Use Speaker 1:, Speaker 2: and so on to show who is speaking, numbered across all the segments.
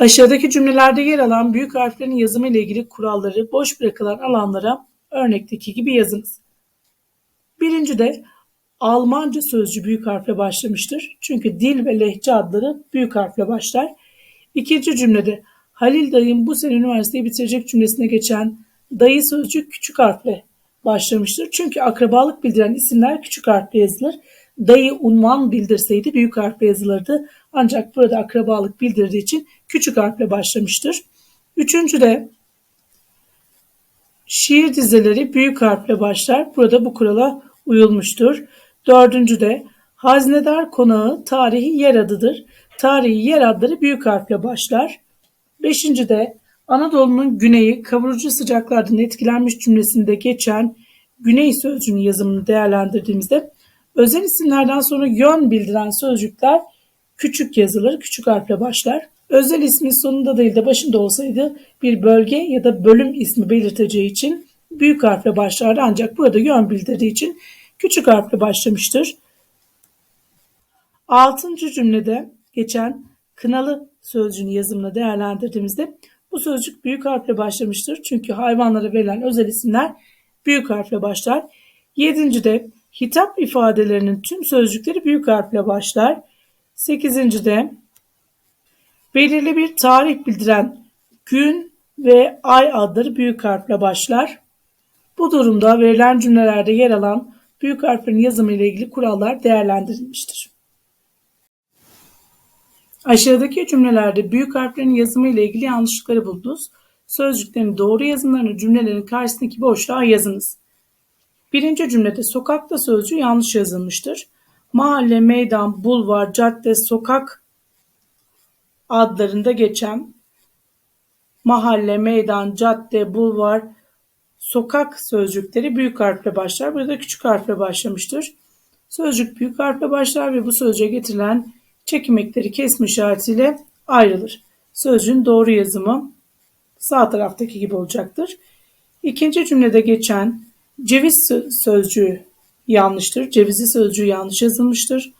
Speaker 1: Aşağıdaki cümlelerde yer alan büyük harflerin yazımı ile ilgili kuralları boş bırakılan alanlara örnekteki gibi yazınız. Birinci de Almanca sözcüğü büyük harfle başlamıştır. Çünkü dil ve lehçe adları büyük harfle başlar. İkinci cümlede Halil dayım bu sene üniversiteyi bitirecek cümlesine geçen dayı sözcüğü küçük harfle başlamıştır. Çünkü akrabalık bildiren isimler küçük harfle yazılır. Dayı unvan bildirseydi büyük harfle yazılırdı. Ancak burada akrabalık bildirdiği için küçük harfle başlamıştır. Üçüncü de şiir dizeleri büyük harfle başlar. Burada bu kurala uyulmuştur. Dördüncü de haznedar konağı tarihi yer adıdır. Tarihi yer adları büyük harfle başlar. Beşinci de Anadolu'nun güneyi kavurucu sıcaklardan etkilenmiş cümlesinde geçen güney sözcüğünün yazımını değerlendirdiğimizde özel isimlerden sonra yön bildiren sözcükler küçük yazılır, küçük harfle başlar. Özel ismin sonunda değil de başında olsaydı bir bölge ya da bölüm ismi belirteceği için büyük harfle başlardı ancak burada yön bildirdiği için küçük harfle başlamıştır. Altıncı cümlede geçen kınalı sözcüğünün yazımını değerlendirdiğimizde bu sözcük büyük harfle başlamıştır. Çünkü hayvanlara verilen özel isimler büyük harfle başlar. Yedincide hitap ifadelerinin tüm sözcükleri büyük harfle başlar. Sekizincide belirli bir tarih bildiren gün ve ay adları büyük harfle başlar. Bu durumda verilen cümlelerde yer alan büyük harflerin yazımı ile ilgili kurallar değerlendirilmiştir. Aşağıdaki cümlelerde büyük harflerin yazımı ile ilgili yanlışlıkları buldunuz. Sözcüklerin doğru yazımlarını cümlelerin karşısındaki boşluğa yazınız. Birinci cümlede sokakta sözcüğü yanlış yazılmıştır. Mahalle, meydan, bulvar, cadde, sokak adlarında geçen mahalle, meydan, cadde, bulvar, sokak sözcükleri büyük harfle başlar. Burada küçük harfle başlamıştır. Sözcük büyük harfle başlar ve bu sözcüğe getirilen çekim ekleri kesme işaretiyle ayrılır. Sözcüğün doğru yazımı sağ taraftaki gibi olacaktır. İkinci cümlede geçen ceviz sözcüğü yanlıştır. Cevizi sözcüğü yanlış yazılmıştır.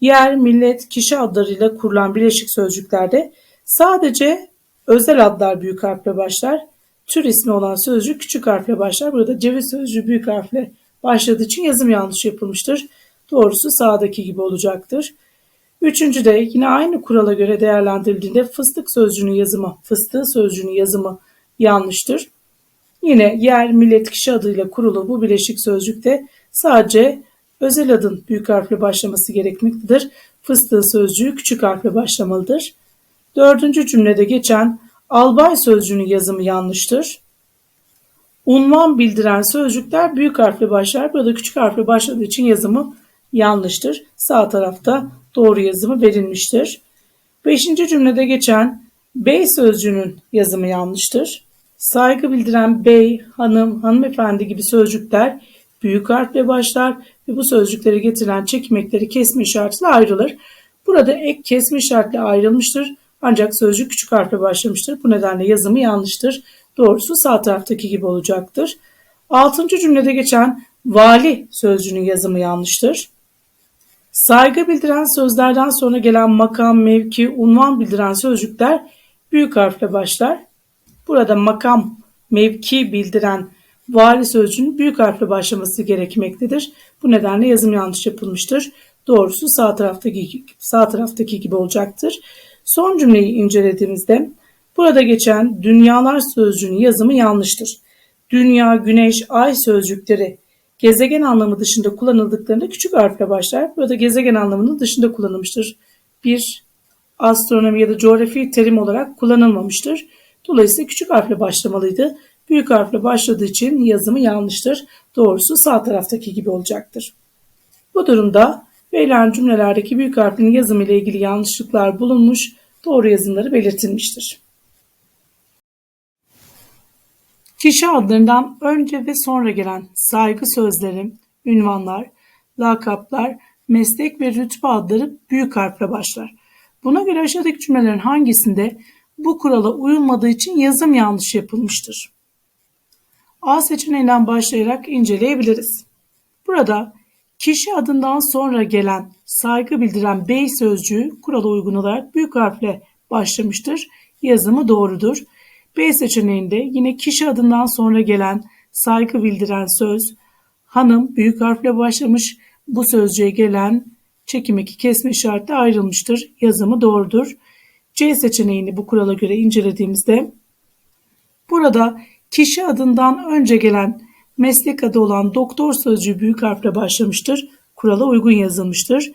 Speaker 1: Yer, millet, kişi adlarıyla kurulan bileşik sözcüklerde sadece özel adlar büyük harfle başlar. Tür ismi olan sözcük küçük harfle başlar. Burada ceviz sözcüğü büyük harfle başladığı için yazım yanlış yapılmıştır. Doğrusu sağdaki gibi olacaktır. Üçüncü de yine aynı kurala göre değerlendirildiğinde fıstık sözcüğünün yazımı, fıstığı sözcüğünün yazımı yanlıştır. Yine yer, millet, kişi adıyla kurulu bu bileşik sözcükte sadece özel adın büyük harfle başlaması gerekmektedir. Fıstığı sözcüğü küçük harfle başlamalıdır. Dördüncü cümlede geçen albay sözcüğünün yazımı yanlıştır. Unvan bildiren sözcükler büyük harfle başlar. Burada küçük harfle başladığı için yazımı yanlıştır. Sağ tarafta doğru yazımı verilmiştir. Beşinci cümlede geçen bey sözcüğünün yazımı yanlıştır. Saygı bildiren bey, hanım, hanımefendi gibi sözcükler büyük harfle başlar ve bu sözcükleri getiren çekmekleri kesme işaretiyle ayrılır. Burada ek kesme işaretiyle ayrılmıştır. Ancak sözcük küçük harfle başlamıştır. Bu nedenle yazımı yanlıştır. Doğrusu sağ taraftaki gibi olacaktır. Altıncı cümlede geçen vali sözcüğünün yazımı yanlıştır. Saygı bildiren sözlerden sonra gelen makam, mevki, unvan bildiren sözcükler büyük harfle başlar. Burada makam, mevki bildiren vali sözcüğünün büyük harfle başlaması gerekmektedir. Bu nedenle yazım yanlış yapılmıştır. Doğrusu sağ taraftaki sağ taraftaki gibi olacaktır. Son cümleyi incelediğimizde burada geçen dünyalar sözcüğünün yazımı yanlıştır. Dünya, güneş, ay sözcükleri gezegen anlamı dışında kullanıldıklarında küçük harfle başlar. Burada gezegen anlamının dışında kullanılmıştır. Bir astronomi ya da coğrafi terim olarak kullanılmamıştır. Dolayısıyla küçük harfle başlamalıydı. Büyük harfle başladığı için yazımı yanlıştır. Doğrusu sağ taraftaki gibi olacaktır. Bu durumda verilen cümlelerdeki büyük harfin yazımı ile ilgili yanlışlıklar bulunmuş, doğru yazımları belirtilmiştir. Kişi adlarından önce ve sonra gelen saygı sözleri, ünvanlar, lakaplar, meslek ve rütbe adları büyük harfle başlar. Buna göre aşağıdaki cümlelerin hangisinde bu kurala uyulmadığı için yazım yanlış yapılmıştır? A seçeneğinden başlayarak inceleyebiliriz. Burada kişi adından sonra gelen saygı bildiren bey sözcüğü kurala uygun olarak büyük harfle başlamıştır. Yazımı doğrudur. B seçeneğinde yine kişi adından sonra gelen saygı bildiren söz hanım büyük harfle başlamış. Bu sözcüğe gelen çekim eki kesme işareti ayrılmıştır. Yazımı doğrudur. C seçeneğini bu kurala göre incelediğimizde burada kişi adından önce gelen meslek adı olan doktor sözcüğü büyük harfle başlamıştır. Kurala uygun yazılmıştır.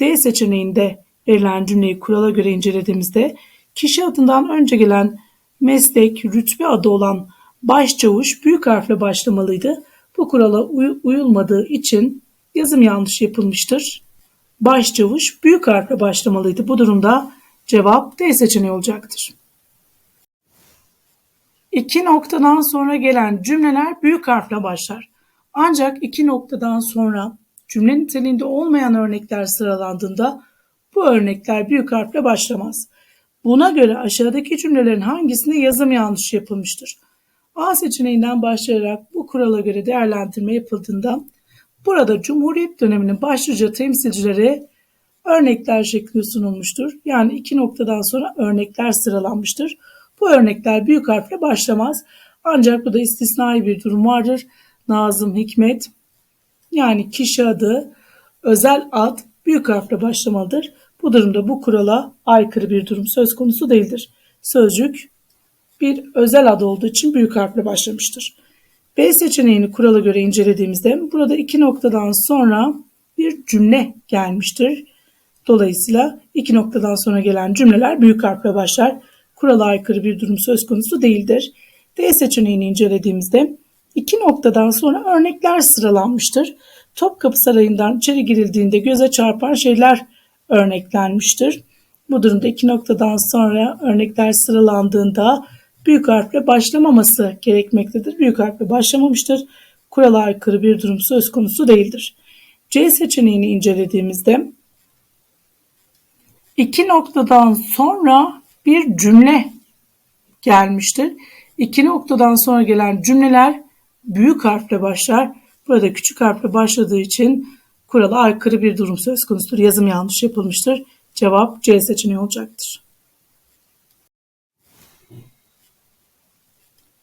Speaker 1: D seçeneğinde verilen cümleyi kurala göre incelediğimizde kişi adından önce gelen meslek, rütbe adı olan başçavuş büyük harfle başlamalıydı. Bu kurala uy- uyulmadığı için yazım yanlış yapılmıştır. Başçavuş büyük harfle başlamalıydı. Bu durumda cevap D seçeneği olacaktır. İki noktadan sonra gelen cümleler büyük harfle başlar. Ancak iki noktadan sonra cümle niteliğinde olmayan örnekler sıralandığında bu örnekler büyük harfle başlamaz. Buna göre aşağıdaki cümlelerin hangisinde yazım yanlış yapılmıştır? A seçeneğinden başlayarak bu kurala göre değerlendirme yapıldığında burada Cumhuriyet döneminin başlıca temsilcileri örnekler şeklinde sunulmuştur. Yani iki noktadan sonra örnekler sıralanmıştır. Bu örnekler büyük harfle başlamaz. Ancak burada istisnai bir durum vardır. Nazım Hikmet yani kişi adı, özel ad büyük harfle başlamalıdır. Bu durumda bu kurala aykırı bir durum söz konusu değildir. Sözcük bir özel ad olduğu için büyük harfle başlamıştır. B seçeneğini kurala göre incelediğimizde burada iki noktadan sonra bir cümle gelmiştir. Dolayısıyla iki noktadan sonra gelen cümleler büyük harfle başlar. Kurala aykırı bir durum söz konusu değildir. D seçeneğini incelediğimizde iki noktadan sonra örnekler sıralanmıştır. Topkapı Sarayı'ndan içeri girildiğinde göze çarpan şeyler örneklenmiştir. Bu durumda iki noktadan sonra örnekler sıralandığında büyük harfle başlamaması gerekmektedir. Büyük harfle başlamamıştır. Kurala aykırı bir durum söz konusu değildir. C seçeneğini incelediğimizde iki noktadan sonra bir cümle gelmiştir. İki noktadan sonra gelen cümleler büyük harfle başlar. Burada küçük harfle başladığı için kurala aykırı bir durum söz konusudur. Yazım yanlış yapılmıştır. Cevap C seçeneği olacaktır.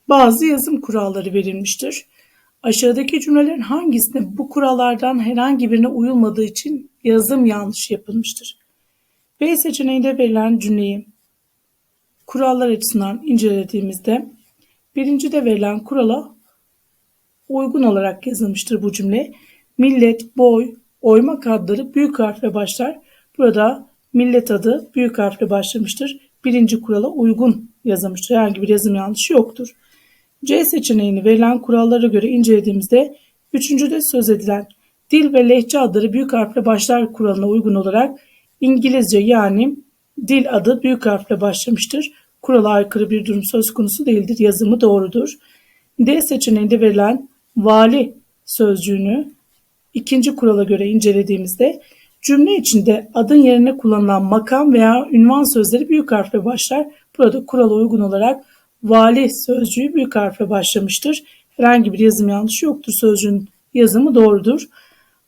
Speaker 1: Bazı yazım kuralları verilmiştir. Aşağıdaki cümlelerin hangisinde bu kurallardan herhangi birine uyulmadığı için yazım yanlış yapılmıştır? B seçeneğinde verilen cümleyi kurallar açısından incelediğimizde birincide verilen kurala uygun olarak yazılmıştır bu cümle. Millet, boy, oymak adları büyük harfle başlar. Burada millet adı büyük harfle başlamıştır. Birinci kurala uygun yazılmıştır. Herhangi bir yazım yanlışı yoktur. C seçeneğini verilen kurallara göre incelediğimizde üçüncüde söz edilen dil ve lehçe adları büyük harfle başlar kuralına uygun olarak İngilizce yani dil adı büyük harfle başlamıştır. Kurala aykırı bir durum söz konusu değildir. Yazımı doğrudur. D seçeneğinde verilen vali sözcüğünü ikinci kurala göre incelediğimizde cümle içinde adın yerine kullanılan makam veya ünvan sözleri büyük harfle başlar. Burada kurala uygun olarak vali sözcüğü büyük harfle başlamıştır. Herhangi bir yazım yanlışı yoktur. Sözcüğün yazımı doğrudur.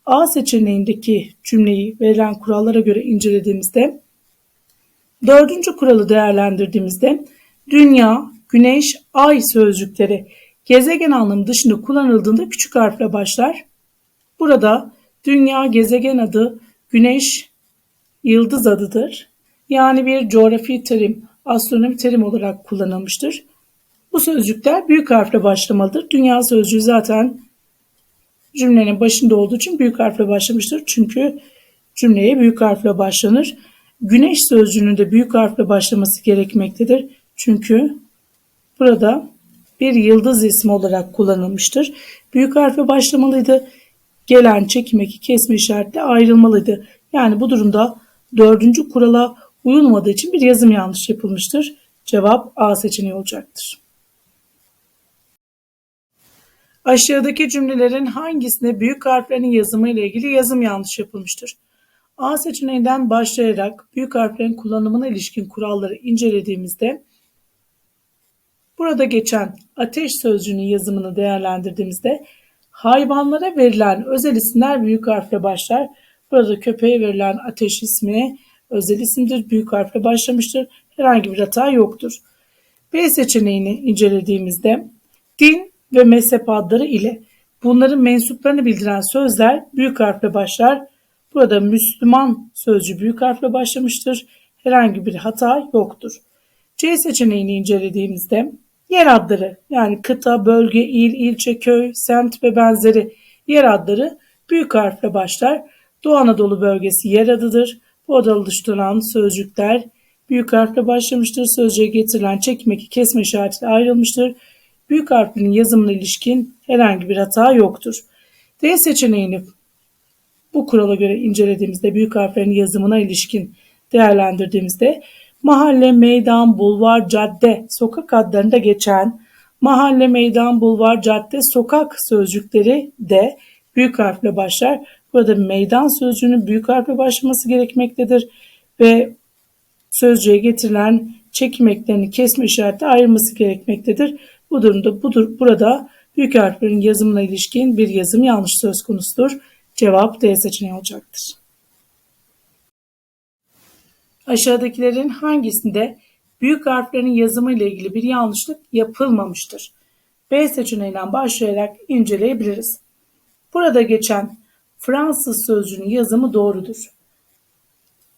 Speaker 1: A seçeneğindeki cümleyi verilen kurallara göre incelediğimizde dördüncü kuralı değerlendirdiğimizde dünya, güneş, ay sözcükleri gezegen anlamı dışında kullanıldığında küçük harfle başlar. Burada dünya gezegen adı, güneş yıldız adıdır. Yani bir coğrafi terim, astronomi terim olarak kullanılmıştır. Bu sözcükler büyük harfle başlamalıdır. Dünya sözcüğü zaten cümlenin başında olduğu için büyük harfle başlamıştır. Çünkü cümleye büyük harfle başlanır. Güneş sözcüğünün de büyük harfle başlaması gerekmektedir. Çünkü burada bir yıldız ismi olarak kullanılmıştır. Büyük harfle başlamalıydı. Gelen çekim eki kesme işaretle ayrılmalıydı. Yani bu durumda dördüncü kurala uyulmadığı için bir yazım yanlış yapılmıştır. Cevap A seçeneği olacaktır. Aşağıdaki cümlelerin hangisinde büyük harflerin yazımı ile ilgili yazım yanlış yapılmıştır? A seçeneğinden başlayarak büyük harflerin kullanımına ilişkin kuralları incelediğimizde burada geçen ateş sözcüğünün yazımını değerlendirdiğimizde hayvanlara verilen özel isimler büyük harfle başlar. Burada köpeğe verilen ateş ismi özel isimdir. Büyük harfle başlamıştır. Herhangi bir hata yoktur. B seçeneğini incelediğimizde din ve mezhep adları ile bunların mensuplarını bildiren sözler büyük harfle başlar. Burada Müslüman sözcüğü büyük harfle başlamıştır. Herhangi bir hata yoktur. C seçeneğini incelediğimizde yer adları yani kıta, bölge, il, ilçe, köy, semt ve benzeri yer adları büyük harfle başlar. Doğu Anadolu bölgesi yer adıdır. Bu adı oluşturan sözcükler büyük harfle başlamıştır. Sözcüğe getirilen çekim eki kesme işaretiyle ayrılmıştır. Büyük harflerin yazımına ilişkin herhangi bir hata yoktur. D seçeneğini bu kurala göre incelediğimizde büyük harflerin yazımına ilişkin değerlendirdiğimizde mahalle, meydan, bulvar, cadde, sokak adlarında geçen mahalle, meydan, bulvar, cadde, sokak sözcükleri de büyük harfle başlar. Burada meydan sözcüğünün büyük harfle başlaması gerekmektedir ve sözcüğe getirilen çekim eklerini kesme işareti ayrılması gerekmektedir. Bu durumda budur, burada büyük harflerin yazımına ilişkin bir yazım yanlış söz konusudur. Cevap D seçeneği olacaktır. Aşağıdakilerin hangisinde büyük harflerin yazımı ile ilgili bir yanlışlık yapılmamıştır? B seçeneğinden başlayarak inceleyebiliriz. Burada geçen Fransız sözcüğünün yazımı doğrudur.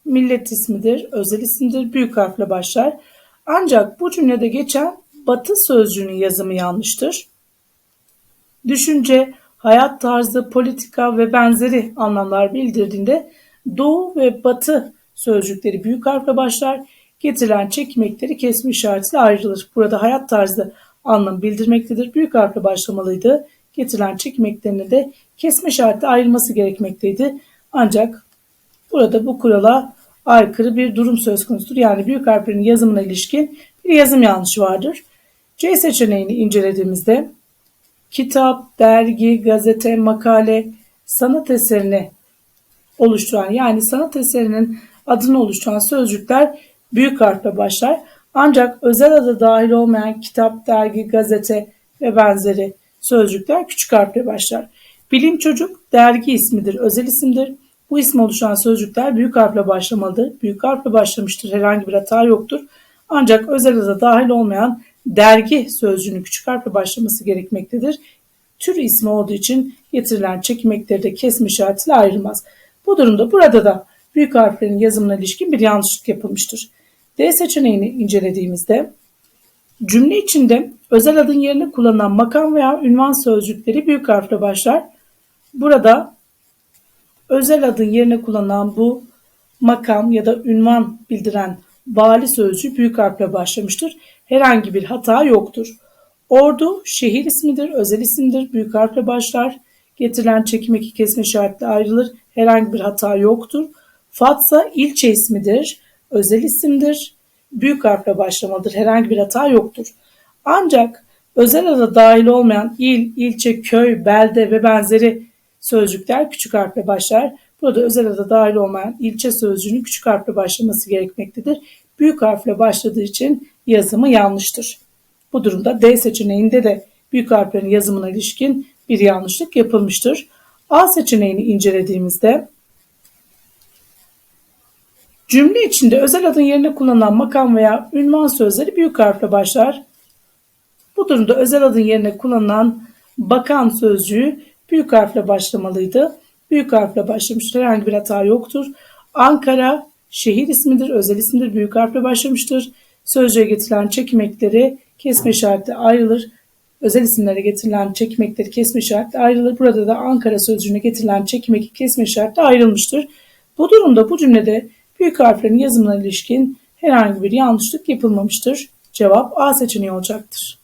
Speaker 1: Millet ismidir, özel isimdir, büyük harfle başlar. Ancak bu cümlede geçen batı sözcüğünün yazımı yanlıştır. Düşünce, hayat tarzı, politika ve benzeri anlamlar bildirdiğinde doğu ve batı sözcükleri büyük harfle başlar. Getirilen çekim ekleri kesme işaretiyle ayrılır. Burada hayat tarzı anlam bildirmektedir. Büyük harfle başlamalıydı. Getirilen çekim eklerine de kesme işareti ayrılması gerekmekteydi. Ancak burada bu kurala aykırı bir durum söz konusudur. Yani büyük harflerin yazımına ilişkin bir yazım yanlışı vardır. C seçeneğini incelediğimizde kitap, dergi, gazete, makale, sanat eserini oluşturan yani sanat eserinin adını oluşturan sözcükler büyük harfle başlar. Ancak özel adı dahil olmayan kitap, dergi, gazete ve benzeri sözcükler küçük harfle başlar. Bilim çocuk dergi ismidir, özel isimdir. Bu isim oluşan sözcükler büyük harfle başlamalıdır. Büyük harfle başlamıştır, herhangi bir hata yoktur. Ancak özel adı dahil olmayan dergi sözcüğünün küçük harfle başlaması gerekmektedir. Tür ismi olduğu için getirilen çekim ekleri de kesme işaretiyle ayrılmaz. Bu durumda burada da büyük harflerin yazımına ilişkin bir yanlışlık yapılmıştır. D seçeneğini incelediğimizde cümle içinde özel adın yerine kullanılan makam veya ünvan sözcükleri büyük harfle başlar. Burada özel adın yerine kullanılan bu makam ya da ünvan bildiren vali sözcüğü büyük harfle başlamıştır. Herhangi bir hata yoktur. Ordu şehir ismidir, özel isimdir, büyük harfle başlar. Getirilen çekim eki kesme işaretle ayrılır. Herhangi bir hata yoktur. Fatsa ilçe ismidir, özel isimdir, büyük harfle başlamalıdır. Herhangi bir hata yoktur. Ancak özel ada dahil olmayan il, ilçe, köy, belde ve benzeri sözcükler küçük harfle başlar. Burada özel ada dahil olmayan ilçe sözcüğünün küçük harfle başlaması gerekmektedir. Büyük harfle başladığı için yazımı yanlıştır. Bu durumda D seçeneğinde de büyük harflerin yazımına ilişkin bir yanlışlık yapılmıştır. A seçeneğini incelediğimizde cümle içinde özel adın yerine kullanılan makam veya ünvan sözleri büyük harfle başlar. Bu durumda özel adın yerine kullanılan bakan sözcüğü büyük harfle başlamalıydı. Büyük harfle başlamıştır. Herhangi bir hata yoktur. Ankara şehir ismidir, özel isimdir. Büyük harfle başlamıştır. Sözcüğe getirilen çekim ekleri kesme işareti ayrılır. Özel isimlere getirilen çekim ekleri kesme işareti ayrılır. Burada da Ankara sözcüğüne getirilen çekim eki kesme işareti ayrılmıştır. Bu durumda bu cümlede büyük harflerin yazımına ilişkin herhangi bir yanlışlık yapılmamıştır. Cevap A seçeneği olacaktır.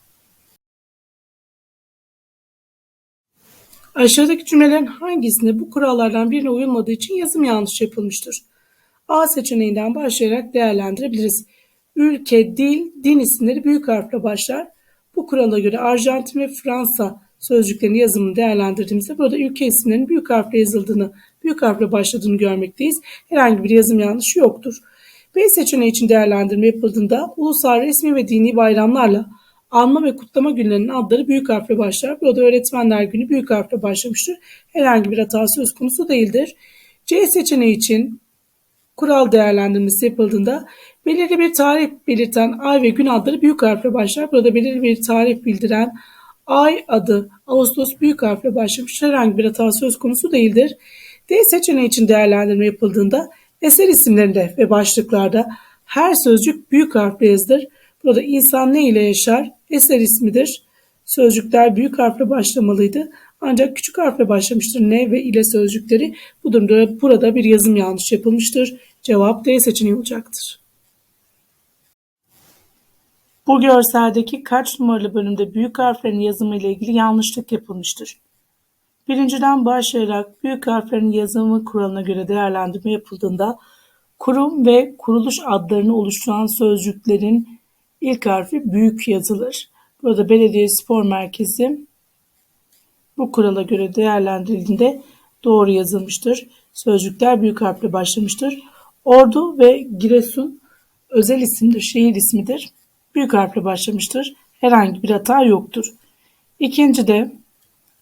Speaker 1: Aşağıdaki cümlelerin hangisinde bu kurallardan birine uyulmadığı için yazım yanlış yapılmıştır? A seçeneğinden başlayarak değerlendirebiliriz. Ülke, dil, din isimleri büyük harfle başlar. Bu kurala göre Arjantin ve Fransa sözcüklerinin yazımını değerlendirdiğimizde burada ülke isimlerinin büyük harfle yazıldığını, büyük harfle başladığını görmekteyiz. Herhangi bir yazım yanlışı yoktur. B seçeneği için değerlendirme yapıldığında ulusal resmi ve dini bayramlarla anma ve kutlama günlerinin adları büyük harfle başlar. Burada öğretmenler günü büyük harfle başlamıştır. Herhangi bir hata söz konusu değildir. C seçeneği için kural değerlendirmesi yapıldığında Belirli bir tarih belirten ay ve gün adları büyük harfle başlar. Burada belirli bir tarih bildiren ay adı Ağustos büyük harfle başlamış. Herhangi bir hata söz konusu değildir. D seçeneği için değerlendirme yapıldığında eser isimlerinde ve başlıklarda her sözcük büyük harfle yazılır. Burada insan ne ile yaşar? Eser ismidir. Sözcükler büyük harfle başlamalıydı. Ancak küçük harfle başlamıştır. Ne ve ile sözcükleri. Bu durumda burada bir yazım yanlış yapılmıştır. Cevap D seçeneği olacaktır. Bu görseldeki kaç numaralı bölümde büyük harflerin yazımı ile ilgili yanlışlık yapılmıştır? Birinciden başlayarak büyük harflerin yazımı kuralına göre değerlendirme yapıldığında kurum ve kuruluş adlarını oluşturan sözcüklerin ilk harfi büyük yazılır. Burada belediye spor merkezi bu kurala göre değerlendirildiğinde doğru yazılmıştır. Sözcükler büyük harfle başlamıştır. Ordu ve Giresun özel isimdir, şehir ismidir. Büyük harfle başlamıştır. Herhangi bir hata yoktur. İkinci de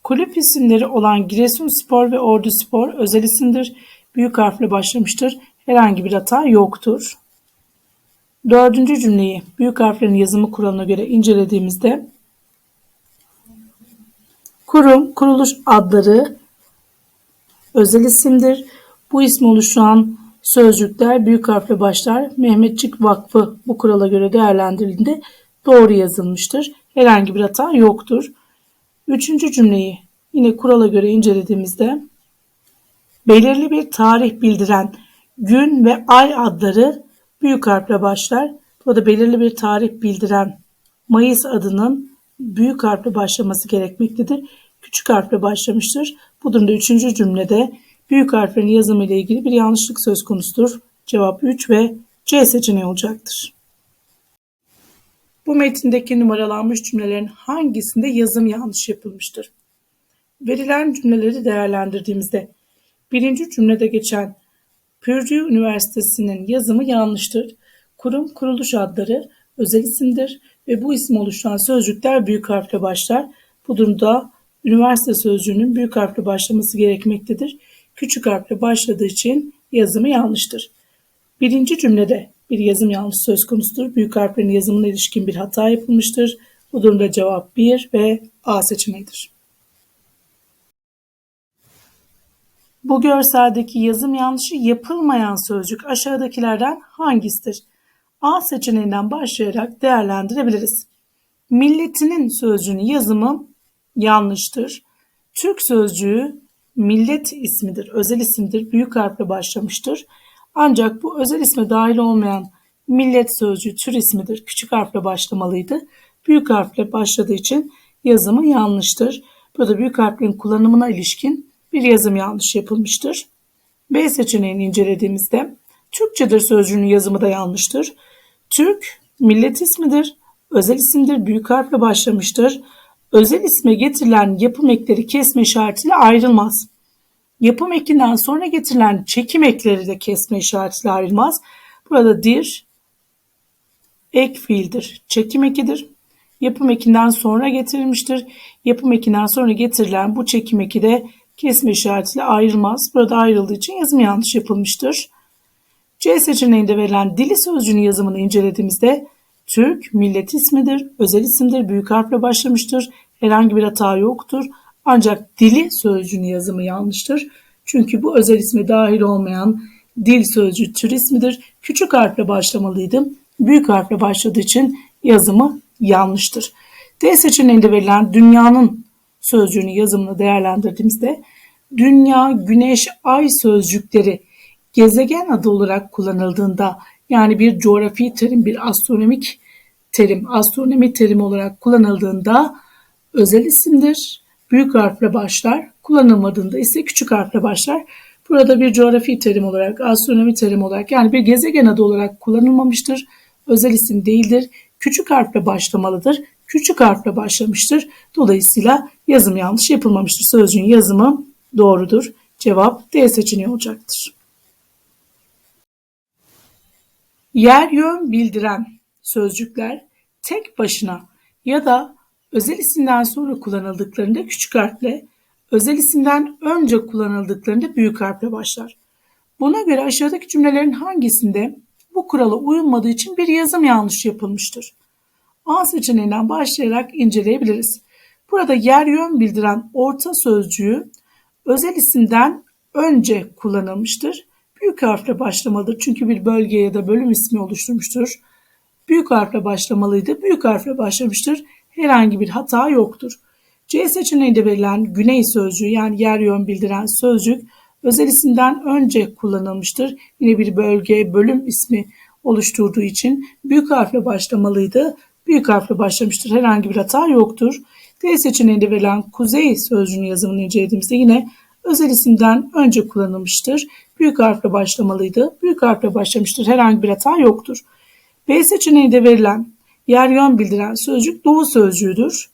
Speaker 1: kulüp isimleri olan Giresunspor ve Orduspor özel isimdir. Büyük harfle başlamıştır. Herhangi bir hata yoktur. Dördüncü cümleyi büyük harflerin yazımı kuralına göre incelediğimizde kurum, kuruluş adları özel isimdir. Bu ismi oluşturan sözcükler büyük harfle başlar. Mehmetçik Vakfı bu kurala göre değerlendirildiğinde doğru yazılmıştır. Herhangi bir hata yoktur. Üçüncü cümleyi yine kurala göre incelediğimizde belirli bir tarih bildiren gün ve ay adları büyük harfle başlar. Bu da belirli bir tarih bildiren Mayıs adının büyük harfle başlaması gerekmektedir. Küçük harfle başlamıştır. Bu durumda üçüncü cümlede büyük harflerin yazımı ile ilgili bir yanlışlık söz konusudur. Cevap 3 ve C seçeneği olacaktır. Bu metindeki numaralanmış cümlelerin hangisinde yazım yanlış yapılmıştır? Verilen cümleleri değerlendirdiğimizde birinci cümlede geçen Purdue Üniversitesi'nin yazımı yanlıştır. Kurum kuruluş adları özel isimdir ve bu isim oluşturan sözcükler büyük harfle başlar. Bu durumda üniversite sözcüğünün büyük harfle başlaması gerekmektedir. Küçük harfle başladığı için yazımı yanlıştır. Birinci cümlede bir yazım yanlış söz konusudur. Büyük harflerin yazımına ilişkin bir hata yapılmıştır. Bu durumda cevap 1 ve A seçeneğidir. Bu görseldeki yazım yanlışı yapılmayan sözcük aşağıdakilerden hangisidir? A seçeneğinden başlayarak değerlendirebiliriz. Milletinin sözcüğünün yazımı yanlıştır. Türk sözcüğü millet ismidir, özel isimdir, büyük harfle başlamıştır. Ancak bu özel isme dahil olmayan millet sözcüğü tür ismidir, küçük harfle başlamalıydı. Büyük harfle başladığı için yazımı yanlıştır. Burada büyük harflerin kullanımına ilişkin bir yazım yanlış yapılmıştır. B seçeneğini incelediğimizde Türkçedir sözcüğünün yazımı da yanlıştır. Türk millet ismidir, özel isimdir, büyük harfle başlamıştır. Özel isme getirilen yapım ekleri kesme işaretiyle ayrılmaz. Yapım ekinden sonra getirilen çekim ekleri de kesme işaretiyle ayrılmaz. Burada dir ek fiildir. Çekim ekidir. Yapım ekinden sonra getirilmiştir. Yapım ekinden sonra getirilen bu çekim eki de kesme işaretiyle ayrılmaz. Burada ayrıldığı için yazım yanlış yapılmıştır. C seçeneğinde verilen dili sözcüğünün yazımını incelediğimizde Türk millet ismidir, özel isimdir, büyük harfle başlamıştır. Herhangi bir hata yoktur. Ancak dili sözcüğünün yazımı yanlıştır. Çünkü bu özel isme dahil olmayan dil sözcüğü tür ismidir. Küçük harfle başlamalıydı. Büyük harfle başladığı için yazımı yanlıştır. D seçeneğinde verilen dünyanın sözcüğünün yazımını değerlendirdiğimizde dünya, güneş, ay sözcükleri gezegen adı olarak kullanıldığında yani bir coğrafi terim, bir astronomik terim, astronomi terimi olarak kullanıldığında özel isimdir. Büyük harfle başlar. Kullanılmadığında ise küçük harfle başlar. Burada bir coğrafi terim olarak, astronomi terim olarak yani bir gezegen adı olarak kullanılmamıştır. Özel isim değildir. Küçük harfle başlamalıdır. Küçük harfle başlamıştır. Dolayısıyla yazım yanlış yapılmamıştır. Sözcüğün yazımı doğrudur. Cevap D seçeneği olacaktır. Yer yön bildiren sözcükler tek başına ya da özel isimden sonra kullanıldıklarında küçük harfle, özel isimden önce kullanıldıklarında büyük harfle başlar. Buna göre aşağıdaki cümlelerin hangisinde Bu kurala uyulmadığı için bir yazım yanlış yapılmıştır. A seçeneğinden başlayarak inceleyebiliriz. Burada yer yön bildiren orta sözcüğü özel isimden önce kullanılmıştır. Büyük harfle başlamalıdır çünkü bir bölge ya da bölüm ismi oluşturmuştur. Büyük harfle başlamalıydı. Büyük harfle başlamıştır. Herhangi bir hata yoktur. C seçeneğinde verilen güney sözcüğü yani yer yön bildiren sözcük özel isimden önce kullanılmıştır. Yine bir bölge, bölüm ismi oluşturduğu için büyük harfle başlamalıydı. Büyük harfle başlamıştır. Herhangi bir hata yoktur. D seçeneğinde verilen kuzey sözcüğünün yazımını incelediğimizde yine özel isimden önce kullanılmıştır. Büyük harfle başlamalıydı. Büyük harfle başlamıştır. Herhangi bir hata yoktur. B seçeneğinde verilen yer yön bildiren sözcük doğu sözcüğüdür.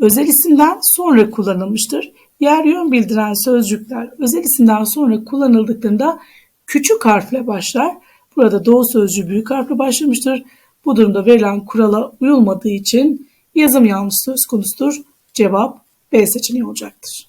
Speaker 1: Özel isimden sonra kullanılmıştır. Yer yön bildiren sözcükler özel isimden sonra kullanıldıklarında küçük harfle başlar. Burada doğu sözcüğü büyük harfle başlamıştır. Bu durumda verilen kurala uyulmadığı için yazım yanlış söz konusudur. Cevap B seçeneği olacaktır.